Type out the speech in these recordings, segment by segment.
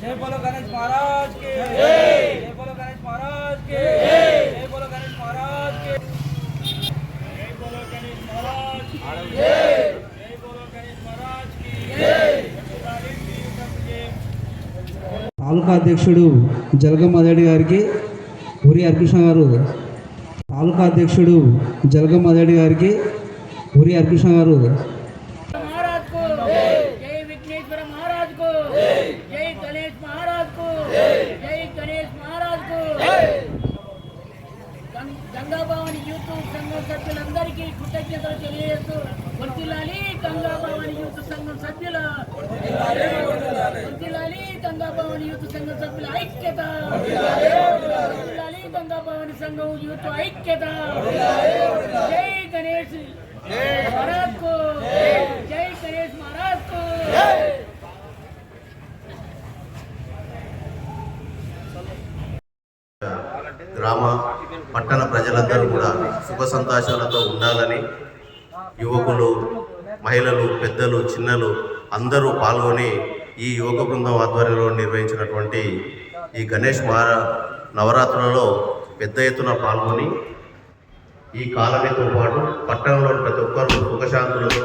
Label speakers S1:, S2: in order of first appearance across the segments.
S1: जय बोलो गणेश महाराज के जय बोलो गणेश महाराज के जय बोलो गणेश महाराज के जय बोलो गणेश महाराज की जय बोलो गणेश महाराज की जय
S2: తాలూకా అధ్యక్షుడు జలగమ్మదేడి గారికి ఉరి హరికృష్ణ గారు తాలూకా అధ్యక్షుడు జలగమ్మదేడి గారికి ఉరి హరికృష్ణ గారు
S3: గంగాభవాని యూత్ సంఘం సభ్యులందరికీ కృతజ్ఞతలు తెలియజేస్తూ వర్తిల్లాలి గంగాభవాని యూత్ సంఘం సభ్యుల వర్తిల్లాలి గంగాభవాని యూత్ సంఘం సభ్యుల ఐక్యత వర్తిల్లాలి గంగాభవాని సంఘం యూత్ ఐక్యత జై గణేష్
S4: గ్రామ పట్టణ ప్రజలందరూ కూడా సుఖ సంతోషాలతో ఉండాలని యువకులు మహిళలు పెద్దలు చిన్నలు అందరూ పాల్గొని ఈ యువక బృందం ఆధ్వర్యంలో నిర్వహించినటువంటి ఈ గణేష్ మహారా నవరాత్రులలో పెద్ద ఎత్తున పాల్గొని ఈ కాలనీతో పాటు పట్టణంలోని ప్రతి ఒక్కరూ సుఖశాంతులతో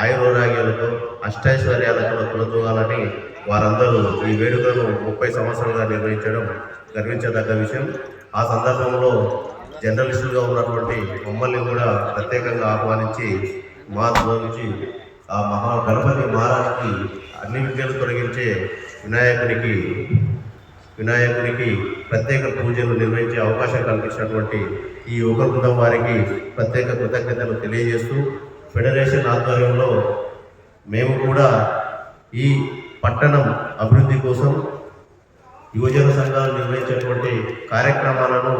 S4: ఆయురారోగ్యాలతో అష్టైశ్వర్యాలతో కులతూగాలని వారందరూ ఈ వేడుకను ముప్పై సంవత్సరాలుగా నిర్వహించడం గర్వించదగ్గ విషయం. ఆ సందర్భంలో జర్నలిస్టులుగా ఉన్నటువంటి మమ్మల్ని కూడా ప్రత్యేకంగా ఆహ్వానించి మా నుంచి ఆ మహా గణపతి మహారాజుకి అన్ని విద్యలు తొలగించే వినాయకునికి వినాయకునికి ప్రత్యేక పూజలు నిర్వహించే అవకాశం కల్పించినటువంటి ఈ యువక బృందం వారికి ప్రత్యేక కృతజ్ఞతలు తెలియజేస్తూ ఫెడరేషన్ ఆధ్వర్యంలో మేము కూడా ఈ పట్టణం అభివృద్ధి కోసం యువజన సంఘాలు నిర్వహించేటువంటి కార్యక్రమాలను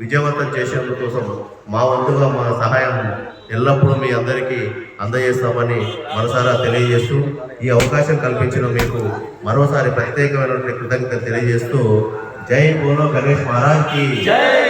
S4: విజయవంతం చేసేందుకోసం మా వంతుగా మా సహాయం ఎల్లప్పుడూ మీ అందరికీ అందజేస్తామని మనసారా తెలియజేస్తూ ఈ అవకాశం కల్పించిన మీకు మరోసారి ప్రత్యేకమైనటువంటి కృతజ్ఞత తెలియజేస్తూ జై బోలో గణేష్ మహారాజ్కి జై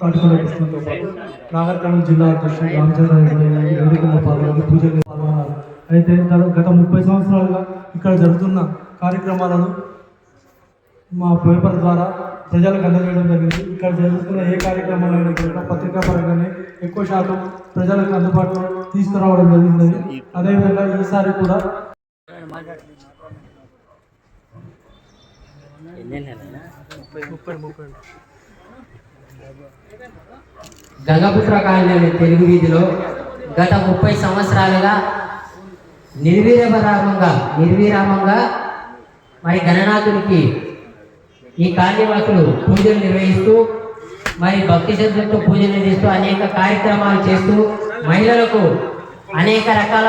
S5: తాటికొండ కృష్ణతో పాటు నాగర్కర్నూలు జిల్లా అధ్యక్షుడు రామచంద్ర వేడుకల్లో పాల్గొని పూజలు పాల్గొన్నారు. అయితే గత- గత ముప్పై సంవత్సరాలుగా ఇక్కడ జరుగుతున్న కార్యక్రమాలను మా పేపర్ ద్వారా ప్రజలకు అందజేయడం జరిగింది. ఇక్కడ జరుగుతున్న ఏ కార్యక్రమాలైనా కూడా పత్రికా పరంగానే ఎక్కువ శాతం ప్రజలకు అందుబాటులో తీసుకురావడం జరిగింది. అదేవిధంగా ఈసారి కూడా ముప్పై ముప్పై.
S6: గంగపుత్ర కాలనీ తెలుగు వీధిలో గత ముప్పై సంవత్సరాలుగా నిర్విరామంగా నిర్విరామంగా మరి గణనాథుడికి ఈ కాలనీవాసులు పూజలు నిర్వహిస్తూ మరి భక్తి శ్రద్ధలతో పూజలు నిర్వహిస్తూ అనేక కార్యక్రమాలు చేస్తూ మహిళలకు అనేక రకాల